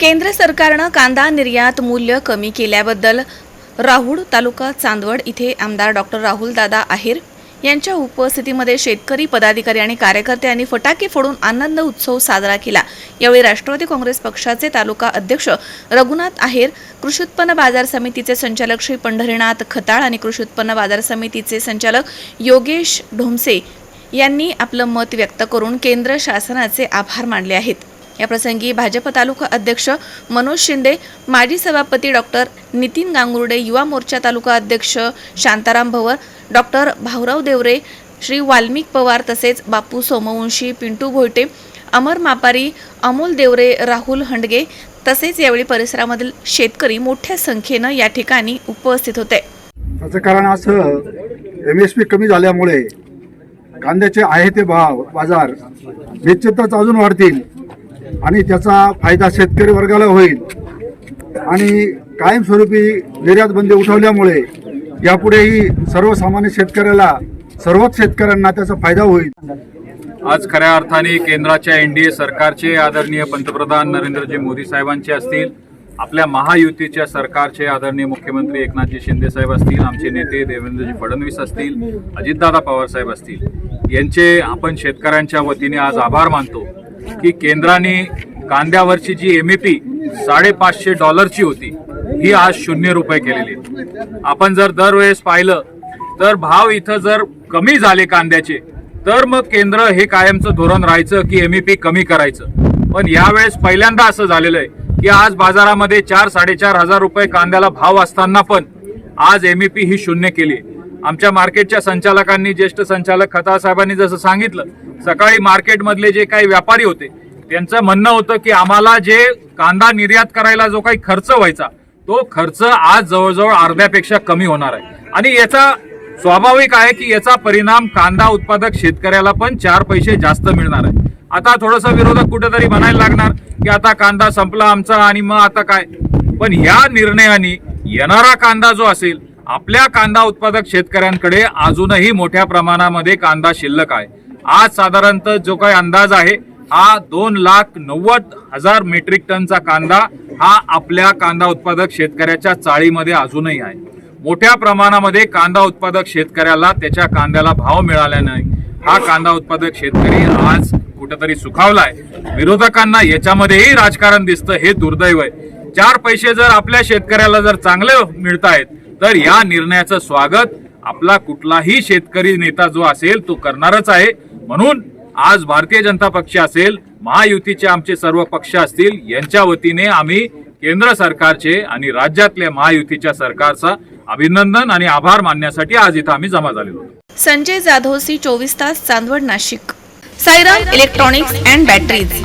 केंद्र सरकारनं कांदा निर्यात मूल्य कमी केल्याबद्दल राहुल तालुका चांदवड इथे आमदार डॉक्टर राहुल दादा आहेर यांच्या उपस्थितीमध्ये शेतकरी पदाधिकारी आणि कार्यकर्त्यांनी फटाके फोडून आनंद उत्सव साजरा केला. यावेळी राष्ट्रवादी काँग्रेस पक्षाचे तालुका अध्यक्ष रघुनाथ आहेर कृषी उत्पन्न बाजार समितीचे संचालक श्री पंढरीनाथ खताळ आणि कृषी उत्पन्न बाजार समितीचे संचालक योगेश ढोमसे यांनी आपलं मत व्यक्त करून केंद्र शासनाचे आभार मानले आहेत. याप्रसंगी भाजप तालुका अध्यक्ष मनोज शिंदे माजी सभापती डॉक्टर नितीन गांगुर्डे युवा मोर्चा तालुका अध्यक्ष शांताराम भवर डॉक्टर भाऊराव देवरे श्री वाल्मिक पवार तसेच बापू सोमवंशी पिंटू भोयटे अमर मापारी अमोल देवरे राहुल हंडगे तसेच यावेळी परिसरामधील शेतकरी मोठ्या संख्येनं या ठिकाणी उपस्थित होते. त्याचं कारण असं एम एस पी कमी झाल्यामुळे कांद्याचे आहे ते भाव बाजार निश्चितच अजून वाढतील. आणि त्याचा फायदा शेतकरी वर्गाला होईल. आणि कायमस्वरूपी निर्यात बंदी उठवल्यामुळे यापुढेही सर्वसामान्य शेतकऱ्याला सर्वच शेतकऱ्यांना त्याचा फायदा होईल. आज खऱ्या अर्थाने केंद्राच्या एनडीए सरकारचे आदरणीय पंतप्रधान नरेंद्रजी मोदी साहेबांचे असतील आपल्या महायुतीच्या सरकारचे आदरणीय मुख्यमंत्री एकनाथजी शिंदे साहेब असतील आमचे नेते देवेंद्रजी फडणवीस असतील अजितदादा पवार साहेब असतील यांचे आपण शेतकऱ्यांच्या वतीने आज आभार मानतो. की केंद्राने कांद्यावरची जी एम ए पी साडेपाचशे डॉलरची होती ही आज शून्य रुपये केलेली आहे. आपण जर दरवेळेस पाहिलं तर भाव इथं जर कमी झाले कांद्याचे तर मग केंद्र हे कायमचं धोरण राहायचं की एम ई पी कमी करायचं पण यावेळेस पहिल्यांदा असं झालेलं आहे की आज बाजारामध्ये चार साडेचार हजार रुपये कांद्याला भाव असताना पण आज एम ई पी ही शून्य केली आमच्या मार्केटच्या संचालकांनी ज्येष्ठ संचालक खतासाहेबांनी जसं सांगितलं सकाळी मार्केटमधले जे काही व्यापारी होते त्यांचं म्हणणं होतं की आम्हाला जे कांदा निर्यात करायला जो काही खर्च व्हायचा तो खर्च आज जवळजवळ अर्ध्यापेक्षा कमी होणार आहे. आणि याचा स्वाभाविक आहे की याचा परिणाम कांदा उत्पादक शेतकऱ्याला पण चार पैसे जास्त मिळणार आहे. आता थोडंसं विरोधक कुठेतरी म्हणायला लागणार की आता कांदा संपला आमचा आणि मग आता काय? पण या निर्णयाने येणारा कांदा जो असेल आपल्या कांदा उत्पादक शेतकऱ्यांकडे अजूनही मोठ्या प्रमाणामध्ये कांदा शिल्लक आहे. आज साधारणतः जो काही अंदाज आहे हा दोन लाख नव्वद हजार मेट्रिक टनचा कांदा हा आपल्या कांदा उत्पादक शेतकऱ्याच्या चाळीमध्ये अजूनही आहे. मोठ्या प्रमाणामध्ये कांदा उत्पादक शेतकऱ्याला त्याच्या कांद्याला भाव मिळाला नाही हा कांदा उत्पादक शेतकरी आज कुठेतरी सुखावलाय. विरोधकांना याच्यामध्येही राजकारण दिसतं हे दुर्दैव आहे. चार पैसे जर आपल्या शेतकऱ्याला जर चांगले मिळतायत तर या निर्णयाचं स्वागत आपला कुठलाही शेतकरी नेता जो असेल तो करणारच आहे. म्हणून आज भारतीय जनता पक्ष असेल महायुतीचे आमचे सर्व पक्ष असतील यांच्या वतीने आम्ही केंद्र सरकारचे आणि राज्यातल्या महायुतीच्या सरकारचा अभिनंदन आणि आभार मानण्यासाठी आज इथं आम्ही जमा झालेलो संजय जाधव सी चोवीस तास Chandwad Nashik. Sairam electronics and batteries.